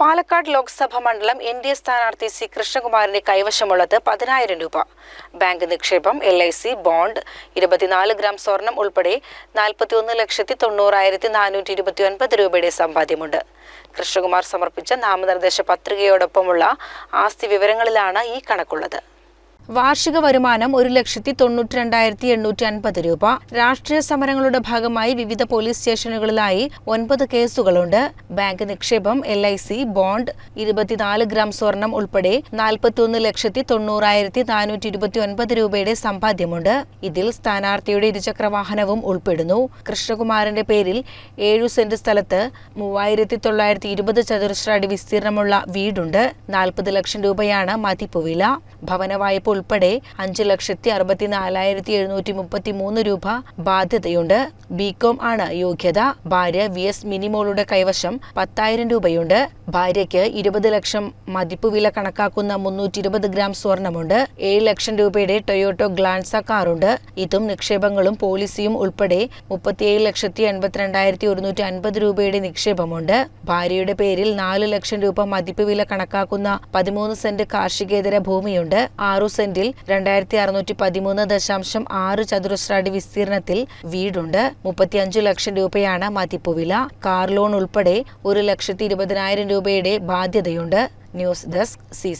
പാലക്കാട് ലോക്സഭാ മണ്ഡലം N D A സ്ഥാനാർത്ഥി C കൃഷ്ണകുമാറിന്റെ കൈവശമുള്ളത് പതിനായിരം രൂപ. ബാങ്ക് നിക്ഷേപം എൽ ഐ സി ബോണ്ട് ഇരുപത്തിനാല് ഗ്രാം സ്വർണം ഉൾപ്പെടെ നാൽപ്പത്തിയൊന്ന് ലക്ഷത്തി തൊണ്ണൂറായിരത്തി നാനൂറ്റി ഇരുപത്തി ഒൻപത് രൂപയുടെ സമ്പാദ്യമുണ്ട്. കൃഷ്ണകുമാർ സമർപ്പിച്ച നാമനിർദ്ദേശ പത്രികയോടൊപ്പമുള്ള ആസ്തി വിവരങ്ങളിലാണ് ഈ കണക്കുള്ളത്. വാർഷിക വരുമാനം ഒരു ലക്ഷത്തി തൊണ്ണൂറ്റി രണ്ടായിരത്തി എണ്ണൂറ്റി അൻപത് രൂപ. രാഷ്ട്രീയ സമരങ്ങളുടെ ഭാഗമായി വിവിധ പോലീസ് സ്റ്റേഷനുകളിലായി ഒൻപത് കേസുകളുണ്ട്. ബാങ്ക് നിക്ഷേപം എൽ ഐ സി ബോണ്ട് ഇരുപത്തിനാല് ഗ്രാം സ്വർണം ഉൾപ്പെടെ നാൽപ്പത്തിയൊന്ന് ലക്ഷത്തി തൊണ്ണൂറായിരത്തി നാനൂറ്റി ഇരുപത്തി ഒൻപത് രൂപയുടെ സമ്പാദ്യമുണ്ട്. ഇതിൽ സ്ഥാനാർത്ഥിയുടെ ഇരുചക്ര വാഹനവും ഉൾപ്പെടുന്നു. കൃഷ്ണകുമാറിന്റെ പേരിൽ ഏഴു സെന്റ് സ്ഥലത്ത് മൂവായിരത്തി തൊള്ളായിരത്തി ഇരുപത് ചതുരശ്ര അടി വിസ്തീർണമുള്ള വീടുണ്ട്. നാൽപ്പത് ലക്ഷം രൂപയാണ് മതിപ്പുവില. ഭവന വായ്പ ഉൾപ്പെടെ അഞ്ച് ലക്ഷത്തി അറുപത്തിനാലായിരത്തി എഴുന്നൂറ്റി മുപ്പത്തി മൂന്ന് രൂപ ബാധ്യതയുണ്ട്. ബികോം ആണ് യോഗ്യത. ഭാര്യ വി എസ് മിനിമോളുടെ കൈവശം പത്തായിരം രൂപയുണ്ട്. ഭാര്യയ്ക്ക് ഇരുപത് ലക്ഷം മതിപ്പ് വില കണക്കാക്കുന്ന മുന്നൂറ്റി ഇരുപത് ഗ്രാം സ്വർണമുണ്ട്. ഏഴ് ലക്ഷം രൂപയുടെ ടൊയോട്ടോ ഗ്ലാൻസ കാറുണ്ട്. ഇതും നിക്ഷേപങ്ങളും പോളിസിയും ഉൾപ്പെടെ മുപ്പത്തിയേഴ് ലക്ഷത്തി എൺപത്തിരണ്ടായിരത്തി ഒരുന്നൂറ്റി അൻപത് രൂപയുടെ നിക്ഷേപമുണ്ട്. ഭാര്യയുടെ പേരിൽ നാല് ലക്ഷം രൂപ മതിപ്പ് വില കണക്കാക്കുന്ന പതിമൂന്ന് സെന്റ് കാർഷികേതര ഭൂമിയുണ്ട്. ആറു സെന്റിൽ രണ്ടായിരത്തി അറുന്നൂറ്റി പതിമൂന്ന് ദശാംശം ആറ് ചതുരശ്ര അടി വിസ്തീർണത്തിൽ വീടുണ്ട്. മുപ്പത്തിയഞ്ചു ലക്ഷം രൂപയാണ് മതിപ്പുവില കാർ ലോൺ ഉൾപ്പെടെ ഒരു ലക്ഷത്തി ഇരുപതിനായിരം രൂപയുടെ ബാധ്യതയുണ്ട്. News desk C